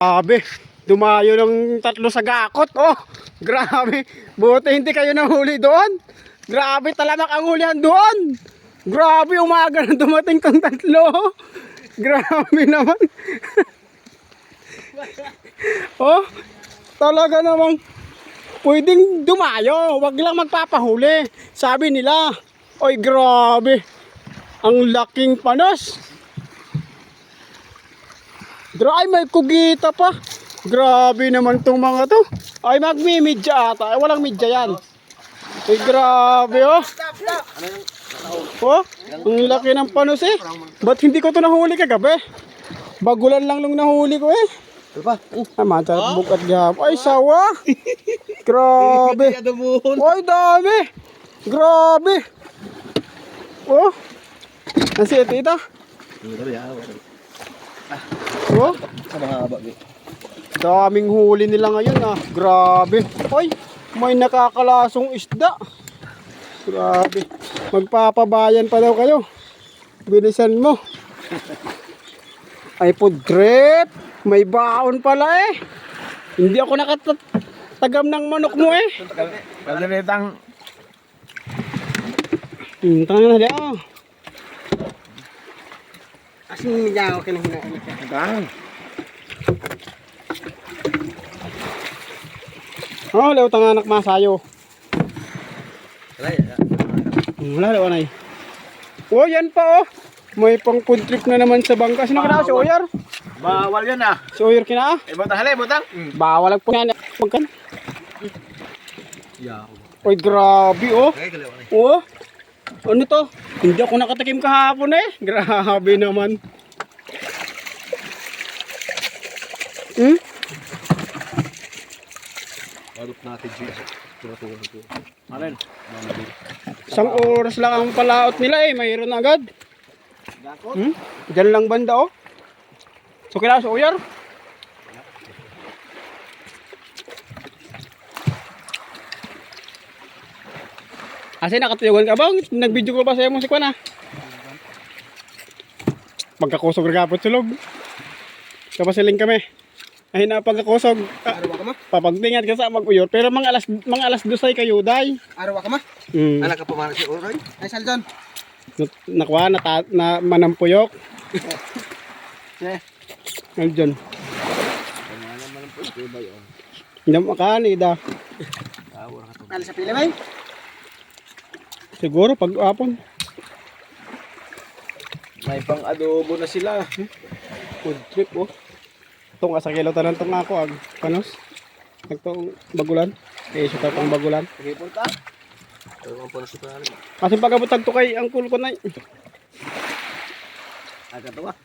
Grabe. Dumayo ng tatlo sa gakot. Oh, grabe. Buti hindi kayo nahuli doon. Grabe talamak ang hulihan doon. Grabe umaga na dumating tong tatlo. Grabe naman. oh, talaga namang pwedeng dumayo. Wag lang magpapahuli. Sabi nila. Oy, grabe. Ang laking panos. Dra ay may kugita pa. Grabe naman tong mga to. Ay magmimidya ata. Ay walang midya yan. Ay grabe oh. Oh, ang laki ng panos eh. Ba't hindi ko to nahuli kagabi? Bagulan lang nung nahuli ko eh. Pa? Ay, matarap bukat gap. Ay, sawa. Grabe. Ay, dami. Grabe. Oh. Nasi ito ito. Oh. Sa mga haba. Daming huli nila ngayon ah. Grabe. Hoy, may nakakalasong isda. Grabe. Magpapabayan pa daw kayo. Bilisan mo. Ay food trip. May baon pala eh. Hindi ako nakatagam ng manok mo eh. Pagdaritang Hmm, tangan na di ah. Asin niya ako kinahinain. Tang. Oh, lew tang anak masayo. Hmm, Wala lew anay. Oh, yan pa oh. May pang food trip na naman sa bangka. Sino kina si Oyar? Bawal yan ah. Si Oyar kina ah. Eh, butang hali, butang. Bawal ang po yan. Pagkan. Yeah. Oy, grabe oh. Oh. Ano to? Hindi ako nakatikim kahapon eh. Grabe naman. Hmm? Arot natin dyan. Tumatulog ko. Alin? Isang oras lang ang palaot nila eh. Mayroon agad. Dakot? Hmm? Diyan lang banda oh. So kailangan sa uyar. Asa nakatuyugan ka bang? Nag-video ko ba sa'yo mo si Kwan ah? Pagkakusog na kapot sulog. Kapasiling kami. Ay na pagkakusog. Ah, Araw ka ma? papagtingat ka sa mag-uyor. Pero mga alas, mga alas dusay kayo, day. Araw ka ma? Hmm. Anak ka pamanak si Oroy? Ay, Saljon. Nakuha, na, na manampuyok. Eh. Nandiyan. Kanya naman ang pwede ba yun? Hindi makani da. Tawar ka to. Ano sa pila bay? Siguro pag apon. May pang adobo na sila. Food trip oh. Itong asa kilo tanan tong ako ag panos. Nagtong bagulan. Eh siya pang bagulan. Sige, punta. Ito ang puno sa. Kasi pagabutag to kay ang cool ko na. Aga to ah.